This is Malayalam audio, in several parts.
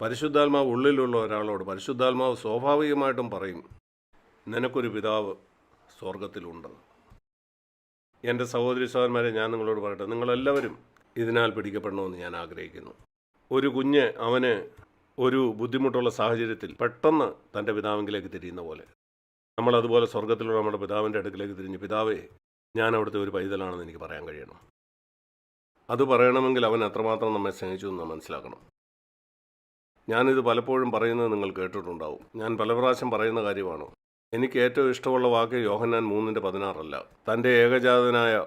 പരിശുദ്ധാത്മാവ് ഉള്ളിലുള്ള ഒരാളോട് പരിശുദ്ധാത്മാവ് സ്വാഭാവികമായിട്ടും പറയും നിനക്കൊരു പിതാവ് സ്വർഗത്തിലുണ്ട് എന്റെ സഹോദരി സഹോദരന്മാരെ ഞാൻ നിങ്ങളോട് പറയട്ടെ നിങ്ങളെല്ലാവരും ഇതിനാൽ പിടിക്കപ്പെടണമെന്ന് ഞാൻ ആഗ്രഹിക്കുന്നു. ഒരു കുഞ്ഞ് അവന് ഒരു ബുദ്ധിമുട്ടുള്ള സാഹചര്യത്തിൽ പെട്ടെന്ന് തന്റെ പിതാവിങ്കിലേക്ക് തിരിയുന്ന പോലെ. നമ്മൾ അതുപോലെ സ്വർഗത്തിലുള്ള നമ്മുടെ പിതാവിന്റെ അടുക്കിലേക്ക് തിരിഞ്ഞ് പിതാവേ ഞാൻ അവിടുത്തെ ഒരു പൈതലാണെന്ന് എനിക്ക് പറയാൻ കഴിയണം. അത് പറയണമെങ്കിൽ അവൻ അത്രമാത്രം നമ്മെ സ്നേഹിച്ചു എന്ന് മനസ്സിലാക്കണം. ഞാനിത് പലപ്പോഴും പറയുന്നത് നിങ്ങൾ കേട്ടിട്ടുണ്ടാവും. ഞാൻ പല പ്രാവശ്യം പറയുന്ന കാര്യമാണ്? എനിക്ക് ഏറ്റവും ഇഷ്ടമുള്ള വാക്ക് യോഹന്നാൻ മൂന്നിന്റെ പതിനാറല്ല. തന്റെ ഏകജാതനായ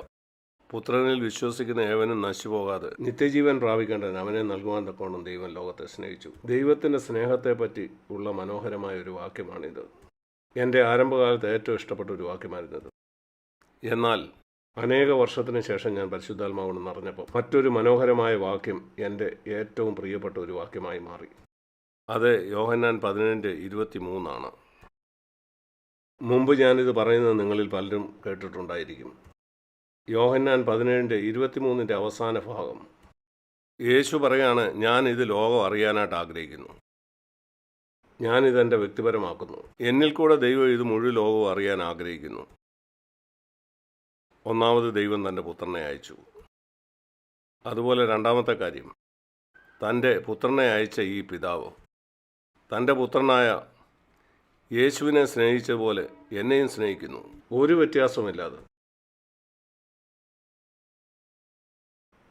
പുത്രനിൽ വിശ്വസിക്കുന്ന ഏവനും നശിച്ചുപോകാതെ നിത്യജീവൻ പ്രാപിക്കേണ്ടതിന് അവനെ നൽകുവാൻ തക്കോണം ദൈവം ലോകത്തെ സ്നേഹിച്ചു. ദൈവത്തിന്റെ സ്നേഹത്തെപ്പറ്റി ഉള്ള മനോഹരമായ ഒരു വാക്യമാണിത്. എന്റെ ആരംഭകാലത്ത് ഏറ്റവും ഇഷ്ടപ്പെട്ട ഒരു വാക്യമായിരുന്നത്. എന്നാൽ അനേക വർഷത്തിന് ശേഷം ഞാൻ പരിശുദ്ധാത്മാവോട് നിറഞ്ഞപ്പോൾ മറ്റൊരു മനോഹരമായ വാക്യം എന്റെ ഏറ്റവും പ്രിയപ്പെട്ട ഒരു വാക്യമായി മാറി. അത് യോഹന്നാൻ പതിനഞ്ച് ഇരുപത്തി മൂന്നാണ് മുമ്പ് ഞാനിത് പറയുന്നത് നിങ്ങളിൽ പലരും കേട്ടിട്ടുണ്ടായിരിക്കും. യോഹന്നാൻ പതിനേഴിന്റെ ഇരുപത്തിമൂന്നിന്റെ അവസാന ഭാഗം. യേശു പറയാണ് ഞാൻ ഇത് ലോകം അറിയാനായിട്ട് ആഗ്രഹിക്കുന്നു. ഞാനിതെന്റെ വ്യക്തിപരമാക്കുന്നു. എന്നിൽ കൂടെ ദൈവം ഇത് മുഴുവൻ ലോകവും അറിയാൻ ആഗ്രഹിക്കുന്നു. ഒന്നാമത് ദൈവം തന്റെ പുത്രനെ അയച്ചു. അതുപോലെ രണ്ടാമത്തെ കാര്യം തന്റെ പുത്രനെ അയച്ച ഈ പിതാവ്. തന്റെ പുത്രനായ യേശുവിനെ സ്നേഹിച്ച പോലെ എന്നെയും സ്നേഹിക്കുന്നു. ഒരു വ്യത്യാസമില്ലാതെ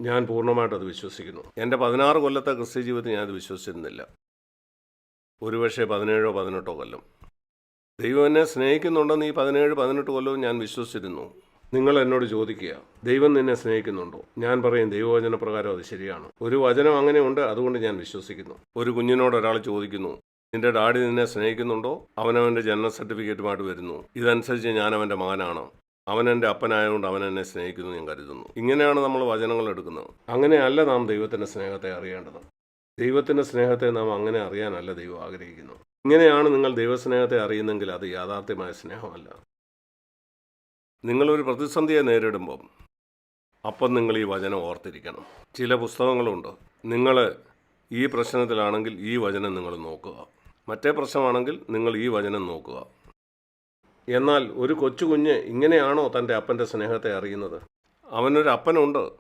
ഞാൻ പൂർണമായിട്ട് അത് വിശ്വസിക്കുന്നു. എന്റെ പതിനാറ് കൊല്ലത്തെ ക്രിസ്ത്യ ജീവിതത്തിൽ ഞാനത് വിശ്വസിച്ചിരുന്നില്ല. ഒരുപക്ഷെ പതിനേഴോ പതിനെട്ടോ കൊല്ലം. ദൈവം എന്നെ സ്നേഹിക്കുന്നുണ്ടെന്ന് ഈ പതിനേഴ് പതിനെട്ട് കൊല്ലവും ഞാൻ വിശ്വസിച്ചിരുന്നു. നിങ്ങൾ എന്നോട് ചോദിക്കുക ദൈവം നിന്നെ സ്നേഹിക്കുന്നുണ്ടോ? ഞാൻ പറയും ദൈവവചന പ്രകാരം അത് ശരിയാണ്. ഒരു വചനം അങ്ങനെയുണ്ട് അതുകൊണ്ട് ഞാൻ വിശ്വസിക്കുന്നു. ഒരു കുഞ്ഞിനോട് ഒരാൾ ചോദിക്കുന്നു നിന്റെ ഡാഡി നിന്നെ സ്നേഹിക്കുന്നുണ്ടോ? അവനവന്റെ ജനന സർട്ടിഫിക്കറ്റുമായിട്ട് വരുന്നു. ഇതനുസരിച്ച് ഞാൻ അവന്റെ മകനാണ്. അവൻ എന്റെ അപ്പനായതുകൊണ്ട് അവൻ എന്നെ സ്നേഹിക്കുന്നു ഞാൻ കരുതുന്നു. ഇങ്ങനെയാണ് നമ്മൾ വചനങ്ങൾ എടുക്കുന്നത്. അങ്ങനെയല്ല നാം ദൈവത്തിന്റെ സ്നേഹത്തെ അറിയേണ്ടത്. ദൈവത്തിന്റെ സ്നേഹത്തെ നാം അങ്ങനെ അറിയാനല്ല ദൈവം ആഗ്രഹിക്കുന്നു. ഇങ്ങനെയാണ് നിങ്ങൾ ദൈവസ്നേഹത്തെ അറിയുന്നെങ്കിൽ അത് യാഥാർത്ഥ്യമായ സ്നേഹമല്ല. നിങ്ങളൊരു പ്രതിസന്ധിയെ നേരിടുമ്പം അപ്പം നിങ്ങൾ ഈ വചനം ഓർത്തിരിക്കണം. ചില പുസ്തകങ്ങളുണ്ട്. നിങ്ങൾ ഈ പ്രശ്നത്തിലാണെങ്കിൽ ഈ വചനം നിങ്ങൾ നോക്കുക. മറ്റേ പ്രശ്നമാണെങ്കിൽ നിങ്ങൾ ഈ വചനം നോക്കുക. എന്നാൽ ഒരു കൊച്ചു കുഞ്ഞ് ഇങ്ങനെയാണോ തന്റെ അപ്പന്റെ സ്നേഹത്തെ അറിയുന്നത്? അവനൊരു അപ്പനുണ്ട്.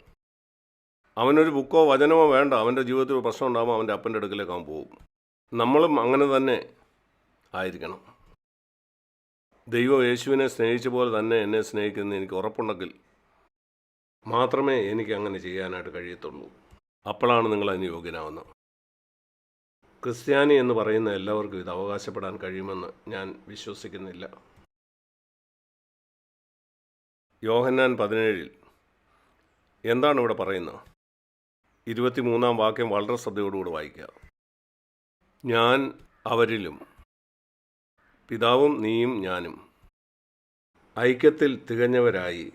അവനൊരു ബുക്കോ വചനമോ വേണ്ട. അവന്റെ ജീവിതത്തിൽ പ്രശ്നം ഉണ്ടാകുമ്പോൾ അവന്റെ അപ്പന്റെ അടുക്കിലേക്ക് അവൻ പോകും നമ്മളും അങ്ങനെ തന്നെ ആയിരിക്കണം. ദൈവം യേശുവിനെ സ്നേഹിച്ച പോലെ തന്നെ എന്നെ സ്നേഹിക്കുന്ന എനിക്ക് ഉറപ്പുണ്ടെങ്കിൽ മാത്രമേ എനിക്ക് അങ്ങനെ ചെയ്യാനായിട്ട് കഴിയത്തുള്ളൂ. അപ്പോഴാണ് നിങ്ങൾ അതിന് യോഗ്യനാവുന്നത്. ക്രിസ്ത്യാനി എന്ന് പറയുന്ന എല്ലാവർക്കും ഇത് അവകാശപ്പെടാൻ കഴിയുമെന്ന് ഞാൻ വിശ്വസിക്കുന്നില്ല. യോഹന്നാൻ പതിനേഴിൽ എന്താണ് ഇവിടെ പറയുന്നത്? ഇരുപത്തിമൂന്നാം വാക്യം വളരെ ശ്രദ്ധയോടുകൂടി വായിക്കുക. ഞാൻ അവരിലും പിതാവും നീയും ഞാനും. ഐക്യത്തിൽ തികഞ്ഞവരായി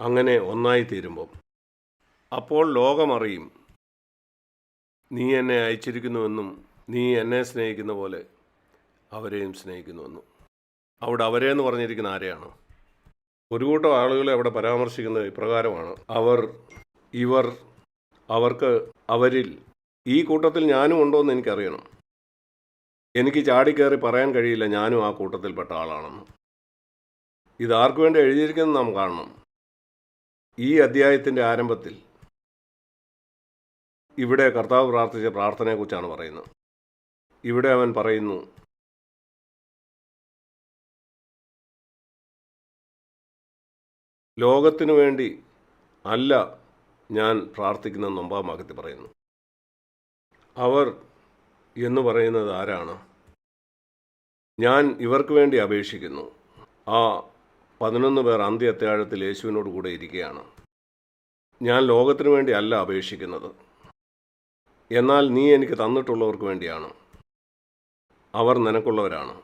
അങ്ങനെ ഒന്നായി തീരുമ്പം അപ്പോൾ ലോകമറിയും. നീ എന്നെ അയച്ചിരിക്കുന്നുവെന്നും നീ എന്നെ സ്നേഹിക്കുന്ന പോലെ അവരെയും സ്നേഹിക്കുന്നുവെന്നും. അവിടെ അവരെ എന്ന് പറഞ്ഞിരിക്കുന്ന ആരെയാണ്? ഒരു കൂട്ടം ആളുകളെ അവിടെ പരാമർശിക്കുന്നത് ഇപ്രകാരമാണ്. അവർ ഇവർ അവർക്ക് അവരിൽ ഈ കൂട്ടത്തിൽ ഞാനും ഉണ്ടോ എന്ന് എനിക്കറിയണം. എനിക്ക് ചാടിക്കയറി പറയാൻ കഴിയില്ല ഞാനും ആ കൂട്ടത്തിൽപ്പെട്ട ആളാണെന്ന്. ഇത് ആർക്കു വേണ്ടി എഴുതിയിരിക്കുന്നത് നാം കാണണം. ഈ അധ്യായത്തിന്റെ ആരംഭത്തിൽ ഇവിടെ കർത്താവ് പ്രാർത്ഥിച്ച പ്രാർത്ഥനയെക്കുറിച്ചാണ് പറയുന്നത്. ഇവിടെ അവൻ പറയുന്നു ലോകത്തിനു വേണ്ടി അല്ല ഞാൻ പ്രാർത്ഥിക്കുന്ന നൊമ്പാം ഭാഗത്തിൽ പറയുന്നു. അവർ എന്ന് പറയുന്നത് ആരാണ്? ഞാൻ ഇവർക്ക് വേണ്ടി അപേക്ഷിക്കുന്നു. ആ പതിനൊന്ന് പേർ അന്ത്യ അത്യാഴത്തിൽ യേശുവിനോട് കൂടെ ഇരിക്കുകയാണ്. ഞാൻ ലോകത്തിനു വേണ്ടി അല്ല അപേക്ഷിക്കുന്നത്. എന്നാൽ നീ എനിക്ക് തന്നിട്ടുള്ളവർക്ക് വേണ്ടിയാണ്. അവർ നിനക്കുള്ളവരാണ്.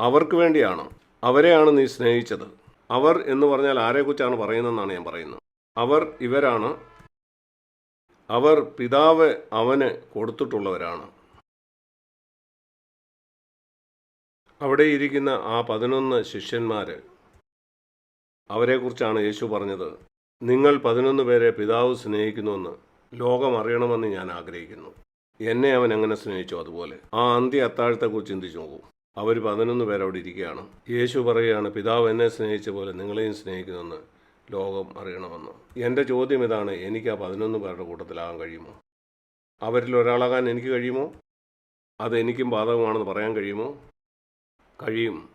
അവർക്ക് വേണ്ടിയാണ്. അവരെയാണ് നീ സ്നേഹിച്ചത്. അവർ എന്ന് പറഞ്ഞാൽ ആരെക്കുറിച്ചാണ് പറയുന്നതെന്നാണ് ഞാൻ പറയുന്നത്. അവർ ഇവരാണ്. അവർ പിതാവ് അവന് കൊടുത്തിട്ടുള്ളവരാണ്. അവിടെ ഇരിക്കുന്ന ആ പതിനൊന്ന് ശിഷ്യന്മാർ അവരെക്കുറിച്ചാണ് യേശു പറഞ്ഞത്. നിങ്ങൾ പതിനൊന്ന് പേരെ പിതാവ് സ്നേഹിക്കുന്നുവെന്ന് ലോകം അറിയണമെന്ന് ഞാൻ ആഗ്രഹിക്കുന്നു. എന്നെ അവൻ എങ്ങനെ സ്നേഹിച്ചു അതുപോലെ? ആ അന്ത്യ അത്താഴത്തെക്കുറിച്ച് ചിന്തിച്ചു നോക്കൂ. അവർ പതിനൊന്ന് പേരവിടെ ഇരിക്കുകയാണ്. യേശു പറയുകയാണ് പിതാവ് എന്നെ സ്നേഹിച്ച പോലെ നിങ്ങളെയും സ്നേഹിക്കുന്നുവെന്ന് ലോകം അറിയണമെന്ന്. എന്റെ ചോദ്യം ഇതാണ് എനിക്ക് ആ പതിനൊന്ന് പേരുടെ കൂട്ടത്തിലാകാൻ കഴിയുമോ? അവരിൽ ഒരാളാകാൻ എനിക്ക് കഴിയുമോ? അത് എനിക്കും ബാധകമാണെന്ന് പറയാൻ കഴിയുമോ? കഴിയും.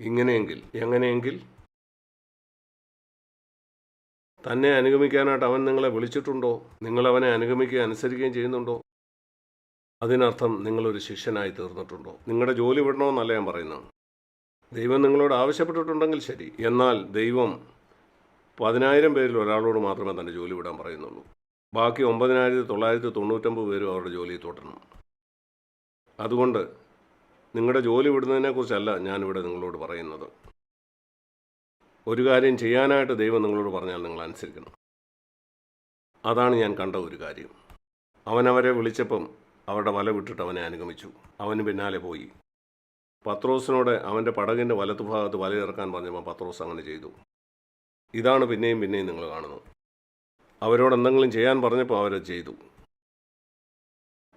ഇങ്ങനെയെങ്കിൽ എങ്ങനെയെങ്കിൽ? തന്നെ അനുഗമിക്കാനായിട്ട് അവൻ നിങ്ങളെ വിളിച്ചിട്ടുണ്ടോ? നിങ്ങൾ അവനെ അനുഗമിക്കുകയും അനുസരിക്കുകയും ചെയ്യുന്നുണ്ടോ? അതിനർത്ഥം നിങ്ങളൊരു ശിഷ്യനായി തീർന്നിട്ടുണ്ടോ? നിങ്ങളുടെ ജോലി വിടണമെന്നല്ല ഞാൻ പറയുന്നത്. ദൈവം നിങ്ങളോട് ആവശ്യപ്പെട്ടിട്ടുണ്ടെങ്കിൽ ശരി. എന്നാൽ ദൈവം പതിനായിരം പേരിൽ ഒരാളോട് മാത്രമേ തന്നെ ജോലി വിടാൻ പറയുന്നുള്ളൂ. ബാക്കി ഒമ്പതിനായിരത്തി തൊള്ളായിരത്തി തൊണ്ണൂറ്റൊമ്പത് പേരും അവരുടെ ജോലി തുടരണം അതുകൊണ്ട് നിങ്ങളുടെ ജോലി വിടുന്നതിനെക്കുറിച്ചല്ല ഞാനിവിടെ നിങ്ങളോട് പറയുന്നത്. ഒരു കാര്യം ചെയ്യാനായിട്ട് ദൈവം നിങ്ങളോട് പറഞ്ഞാൽ നിങ്ങൾ അനുസരിക്കണം. അതാണ് ഞാൻ കണ്ട ഒരു കാര്യം. അവനവരെ വിളിച്ചപ്പം അവരുടെ വല വിട്ടിട്ട് അവനെ അനുഗമിച്ചു. അവന് പിന്നാലെ പോയി. പത്രോസിനോട് അവന്റെ പടകിന്റെ വലത്തുഭാഗത്ത് വലയിറക്കാൻ പറഞ്ഞപ്പോൾ പത്രോസ് അങ്ങനെ ചെയ്തു. ഇതാണ് പിന്നെയും പിന്നെയും നിങ്ങൾ കാണുന്നത്. അവരോട് എന്തെങ്കിലും ചെയ്യാൻ പറഞ്ഞപ്പോൾ അവരത് ചെയ്തു.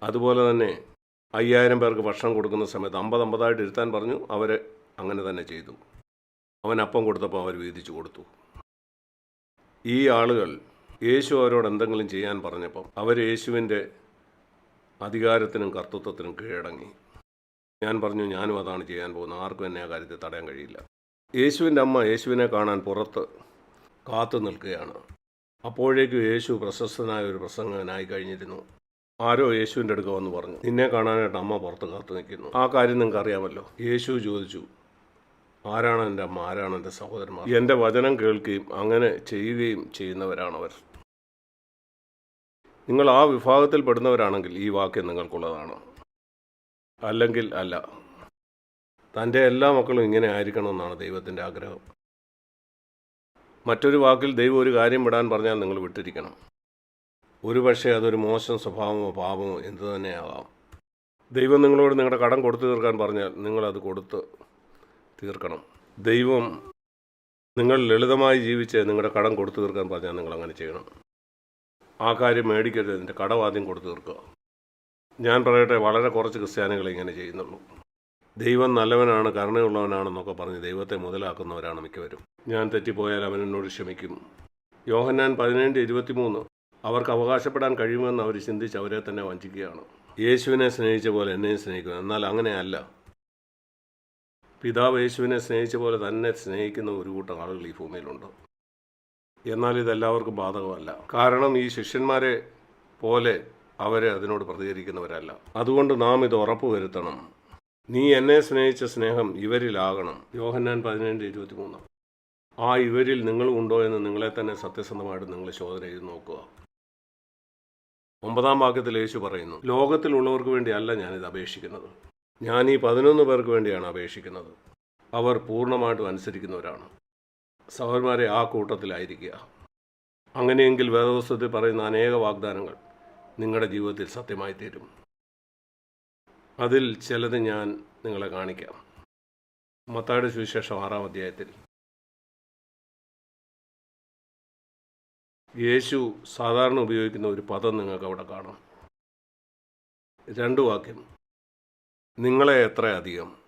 അതുപോലെ തന്നെ അയ്യായിരം പേർക്ക് ഭക്ഷണം കൊടുക്കുന്ന സമയത്ത് അമ്പത് അമ്പതായിട്ട് ഇരുത്താൻ പറഞ്ഞു. അവർ അങ്ങനെ തന്നെ ചെയ്തു. അവൻ അപ്പം കൊടുത്തപ്പോൾ അവർ വീതിച്ചു കൊടുത്തു. ഈ ആളുകൾ യേശു അവരോട് എന്തെങ്കിലും ചെയ്യാൻ പറഞ്ഞപ്പം അവർ യേശുവിന്റെ അധികാരത്തിനും കർത്തൃത്വത്തിനും കീഴടങ്ങി. ഞാൻ പറഞ്ഞു ഞാനും അതാണ് ചെയ്യാൻ പോകുന്നത്. ആർക്കും എന്നെ ആ കാര്യത്തിൽ തടയാൻ കഴിയില്ല. യേശുവിന്റെ അമ്മ യേശുവിനെ കാണാൻ പുറത്ത് കാത്തു നിൽക്കുകയാണ്. അപ്പോഴേക്കും യേശു പ്രശസ്തനായ ഒരു പ്രസംഗനായി കഴിഞ്ഞിരുന്നു. ആരോ യേശുവിന്റെ അടുക്ക വന്ന് പറഞ്ഞു നിന്നെ കാണാനായിട്ട് അമ്മ പുറത്ത് കാത്തു നിൽക്കുന്നു. ആ കാര്യം നിങ്ങൾക്ക് അറിയാമല്ലോ. യേശു ചോദിച്ചു ആരാണ് എന്റെ അമ്മ? ആരാണ് എന്റെ സഹോദരന്മാർ? എന്റെ വചനം കേൾക്കുകയും അങ്ങനെ ചെയ്യുകയും ചെയ്യുന്നവരാണവർ. നിങ്ങൾ ആ വിഭാഗത്തിൽ പെടുന്നവരാണെങ്കിൽ ഈ വാക്യം നിങ്ങൾക്കുള്ളതാണ്. അല്ലെങ്കിൽ അല്ല തന്റെ എല്ലാ മക്കളും ഇങ്ങനെ ആയിരിക്കണമെന്നാണ് ദൈവത്തിന്റെ ആഗ്രഹം. മറ്റൊരു വാക്കിൽ ദൈവം ഒരു കാര്യം വിടാൻ പറഞ്ഞാൽ നിങ്ങൾ വിട്ടിരിക്കണം. ഒരു പക്ഷേ അതൊരു മോശം സ്വഭാവമോ പാപമോ എന്തു തന്നെയാകാം. ദൈവം നിങ്ങളോട് നിങ്ങളുടെ കടം കൊടുത്തു തീർക്കാൻ പറഞ്ഞാൽ നിങ്ങളത് കൊടുത്ത് തീർക്കണം. ദൈവം നിങ്ങൾ ലളിതമായി ജീവിച്ച് നിങ്ങളുടെ കടം കൊടുത്തു തീർക്കാൻ പറഞ്ഞാൽ നിങ്ങൾ അങ്ങനെ ചെയ്യണം. ആ കാര്യം മേടിക്കരുത്. എന്റെ കടവാദ്യം കൊടുത്തു തീർക്കുക. ഞാൻ പറയട്ടെ വളരെ കുറച്ച് ക്രിസ്ത്യാനികൾ ഇങ്ങനെ ചെയ്യുന്നുള്ളൂ. ദൈവം നല്ലവനാണ് കരുണയുള്ളവനാണെന്നൊക്കെ പറഞ്ഞ് ദൈവത്തെ മുതലാക്കുന്നവരാണ് മിക്കവരും. ഞാൻ തെറ്റിപ്പോയാൽ അവൻ എന്നോട് ക്ഷമിക്കും. യോഹന്നാൻ പതിനേഴ് ഇരുപത്തിമൂന്ന്. അവർക്ക് അവകാശപ്പെടാൻ കഴിയുമെന്ന് അവർ ചിന്തിച്ച് അവരെ തന്നെ വഞ്ചിക്കുകയാണ്. യേശുവിനെ സ്നേഹിച്ച പോലെ എന്നെയും സ്നേഹിക്കുന്നു. എന്നാൽ അങ്ങനെയല്ല. പിതാവ് യേശുവിനെ സ്നേഹിച്ച പോലെ തന്നെ സ്നേഹിക്കുന്ന ഒരു കൂട്ടം ആളുകൾ ഈ ഭൂമിയിലുണ്ട്. എന്നാൽ ഇതെല്ലാവർക്കും ബാധകമല്ല. കാരണം ഈ ശിഷ്യന്മാരെ പോലെ അവരെ അതിനോട് പ്രതികരിക്കുന്നവരല്ല. അതുകൊണ്ട് നാം ഇത് ഉറപ്പുവരുത്തണം നീ എന്നെ സ്നേഹിച്ച സ്നേഹം ഇവരിലാകണം. യോഹന്നാൻ പതിനേഴ് ഇരുപത്തിമൂന്ന്. ആ ഇവരിൽ നിങ്ങളും ഉണ്ടോ എന്ന് നിങ്ങളെ തന്നെ സത്യസന്ധമായിട്ട് നിങ്ങൾ ശോധന ചെയ്ത് നോക്കുക. ഒമ്പതാം വാക്യത്തിൽ യേശു പറയുന്നു ലോകത്തിലുള്ളവർക്ക് വേണ്ടിയല്ല ഞാനിത് അപേക്ഷിക്കുന്നത്. ഞാൻ ഈ പതിനൊന്ന് പേർക്ക് വേണ്ടിയാണ് അപേക്ഷിക്കുന്നത്. അവർ പൂർണമായിട്ടും അനുസരിക്കുന്നവരാണ്. സഹോദരന്മാരെ ആ കൂട്ടത്തിലായിരിക്കുക. അങ്ങനെയെങ്കിൽ വേദപുസ്തകത്തിൽ പറയുന്ന അനേക വാഗ്ദാനങ്ങൾ നിങ്ങളുടെ ജീവിതത്തിൽ സത്യമായി തീരും. അതിൽ ചിലത് ഞാൻ നിങ്ങളെ കാണിക്കാം. മത്തായുടെ സുവിശേഷം ആറാം അധ്യായത്തിൽ യേശു സാധാരണ ഉപയോഗിക്കുന്ന ഒരു പദം നിങ്ങൾക്ക് അവിടെ കാണാം. രണ്ട് വാക്യം. നിങ്ങളെ എത്ര അധികം?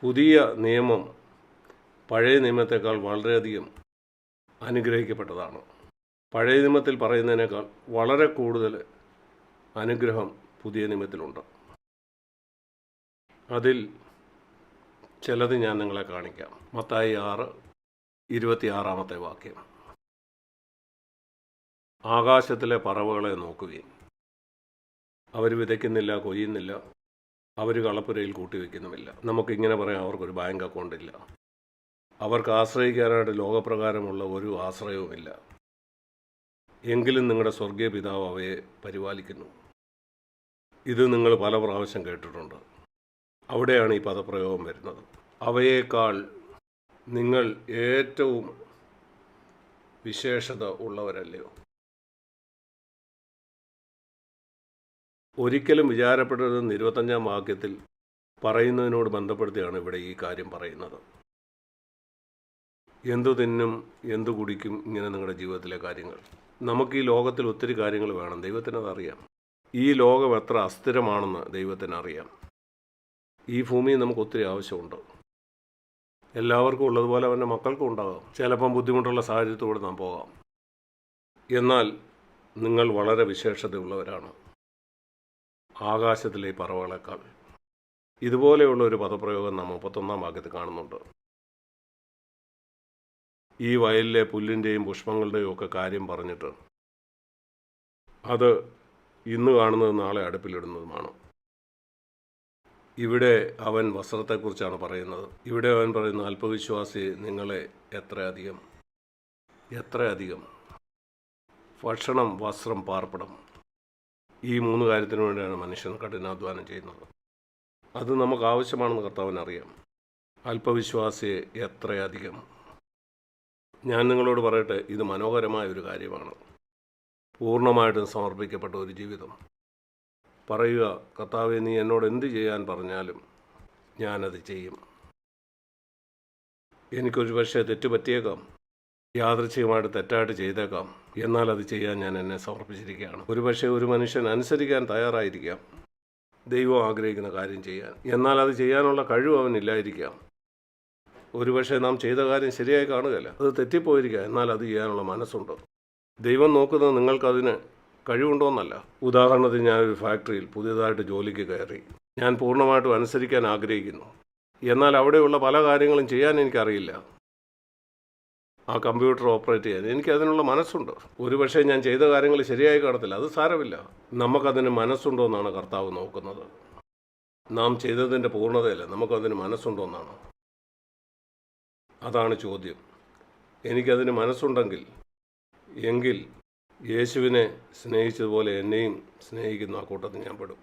പുതിയ നിയമം പഴയ നിയമത്തെക്കാൾ വളരെയധികം അനുഗ്രഹിക്കപ്പെട്ടതാണ്. പഴയ നിയമത്തിൽ പറയുന്നതിനേക്കാൾ വളരെ കൂടുതൽ അനുഗ്രഹം പുതിയ നിയമത്തിലുണ്ട്. അതിൽ ചിലത് ഞാൻ നിങ്ങളെ കാണിക്കാം. മത്തായി ആറ് ഇരുപത്തിയാറാമത്തെ വാക്യം. ആകാശത്തിലെ പറവകളെ നോക്കുകയും അവർ വിതയ്ക്കുന്നില്ല കൊയ്യുന്നില്ല. അവർ കളപ്പുരയിൽ കൂട്ടിവെക്കുന്നുമില്ല. നമുക്കിങ്ങനെ പറയാം അവർക്കൊരു ബാങ്ക് അക്കൗണ്ട് ഇല്ല. അവർക്ക് ആശ്രയിക്കാനായിട്ട് ലോകപ്രകാരമുള്ള ഒരു ആശ്രയവുമില്ല. എങ്കിലും നിങ്ങളുടെ സ്വർഗീയ പിതാവ് അവയെ പരിപാലിക്കുന്നു. ഇത് നിങ്ങൾ പല പ്രാവശ്യം കേട്ടിട്ടുണ്ട്. അവിടെയാണ് ഈ പദപ്രയോഗം വരുന്നത്. അവയേക്കാൾ നിങ്ങൾ ഏറ്റവും വിശേഷത ഉള്ളവരല്ലയോ? ഒരിക്കലും വിചാരപ്പെടരുതെന്ന് ഇരുപത്തഞ്ചാം വാക്യത്തിൽ പറയുന്നതിനോട് ബന്ധപ്പെടുത്തിയാണ് ഇവിടെ ഈ കാര്യം പറയുന്നത്. എന്തു തിന്നും എന്തു കുടിക്കും ഇങ്ങനെ നിങ്ങളുടെ ജീവിതത്തിലെ കാര്യങ്ങൾ. നമുക്ക് ഈ ലോകത്തിൽ ഒത്തിരി കാര്യങ്ങൾ വേണം. ദൈവത്തിനതറിയാം ഈ ലോകം എത്ര അസ്ഥിരമാണെന്ന് ദൈവത്തിന് അറിയാം. ഈ ഭൂമിയിൽ നമുക്ക് ഒത്തിരി ആവശ്യമുണ്ട്. എല്ലാവർക്കും ഉള്ളതുപോലെ അവന്റെ മക്കൾക്കും ഉണ്ടാകാം. ചിലപ്പം ബുദ്ധിമുട്ടുള്ള സാഹചര്യത്തോടെ നാം പോകാം. എന്നാൽ നിങ്ങൾ വളരെ വിശേഷതയുള്ളവരാണ്. ആകാശത്തിലെ പറവകളെക്കാൾ. ഇതുപോലെയുള്ള ഒരു പദപ്രയോഗം നാം മുപ്പത്തൊന്നാം ഭാഗ്യത്തിൽ കാണുന്നുണ്ട്. ഈ വയലിലെ പുല്ലിന്റെയും പുഷ്പങ്ങളുടെയും ഒക്കെ കാര്യം പറഞ്ഞിട്ട് അത് ഇന്ന് കാണുന്നത് നാളെ അടുപ്പിലിടുന്നതുമാണ്. ഇവിടെ അവൻ വസ്ത്രത്തെക്കുറിച്ചാണ് പറയുന്നത്. ഇവിടെ അവൻ പറയുന്ന അല്പവിശ്വാസി നിങ്ങളെ എത്രയധികം എത്രയധികം ഭക്ഷണം വസ്ത്രം പാർപ്പിടം. ഈ മൂന്ന് കാര്യത്തിന് വേണ്ടിയാണ് മനുഷ്യൻ കഠിനാധ്വാനം ചെയ്യുന്നത്. അത് നമുക്ക് ആവശ്യമാണെന്ന് കർത്താവൻ അറിയാം. അല്പവിശ്വാസിയെ എത്രയധികം ഞാൻ നിങ്ങളോട് പറയട്ടെ ഇത് മനോഹരമായ ഒരു കാര്യമാണ്. പൂർണമായിട്ടും സമർപ്പിക്കപ്പെട്ട ഒരു ജീവിതം. പറയുക കർത്താവെ നീ എന്നോട് എന്ത് ചെയ്യാൻ പറഞ്ഞാലും ഞാനത് ചെയ്യും. എനിക്കൊരു പക്ഷേ തെറ്റ് പറ്റിയേക്കാം യാദൃച്ഛികമായിട്ട് തെറ്റായിട്ട് ചെയ്തേക്കാം. എന്നാൽ അത് ചെയ്യാൻ ഞാൻ എന്നെ സമർപ്പിച്ചിരിക്കുകയാണ്. ഒരുപക്ഷെ ഒരു മനുഷ്യൻ അനുസരിക്കാൻ തയ്യാറായിരിക്കാം. ദൈവം ആഗ്രഹിക്കുന്ന കാര്യം ചെയ്യാൻ. എന്നാൽ അത് ചെയ്യാനുള്ള കഴിവ് അവനില്ലായിരിക്കാം ഒരുപക്ഷെ നാം ചെയ്ത കാര്യം ശരിയായി കാണുകയല്ല. അത് തെറ്റിപ്പോയിരിക്കാം. എന്നാൽ അത് ചെയ്യാനുള്ള മനസ്സുണ്ട്. ദൈവം നോക്കുന്നത് നിങ്ങൾക്കതിന് കഴിവുണ്ടോ എന്നല്ല ഉദാഹരണത്തിന് ഞാനൊരു ഫാക്ടറിയിൽ പുതിയതായിട്ട് ജോലിക്ക് കയറി. ഞാൻ പൂർണമായിട്ടും അനുസരിക്കാൻ ആഗ്രഹിക്കുന്നു. എന്നാൽ അവിടെയുള്ള പല കാര്യങ്ങളും ചെയ്യാൻ എനിക്കറിയില്ല. ആ കമ്പ്യൂട്ടർ ഓപ്പറേറ്റ് ചെയ്യാൻ എനിക്ക് അതിനുള്ള മനസ്സുണ്ട്. ഒരുപക്ഷെ ഞാൻ ചെയ്ത കാര്യങ്ങൾ ശരിയായി കാണത്തില്ല. അത് സാരമില്ല. നമുക്കതിന് മനസ്സുണ്ടോ എന്നാണ് കർത്താവ് നോക്കുന്നത്. നാം ചെയ്തതിന്റെ പൂർണതയല്ല നമുക്കതിന് മനസ്സുണ്ടോ എന്നാണ് അതാണ് ചോദ്യം. എനിക്കതിന് മനസ്സുണ്ടെങ്കിൽ എങ്കിൽ യേശുവിനെ സ്നേഹിച്ചതുപോലെ എന്നെയും സ്നേഹിക്കുന്ന ആ കൂട്ടത്തിൽ ഞാൻ പെടും.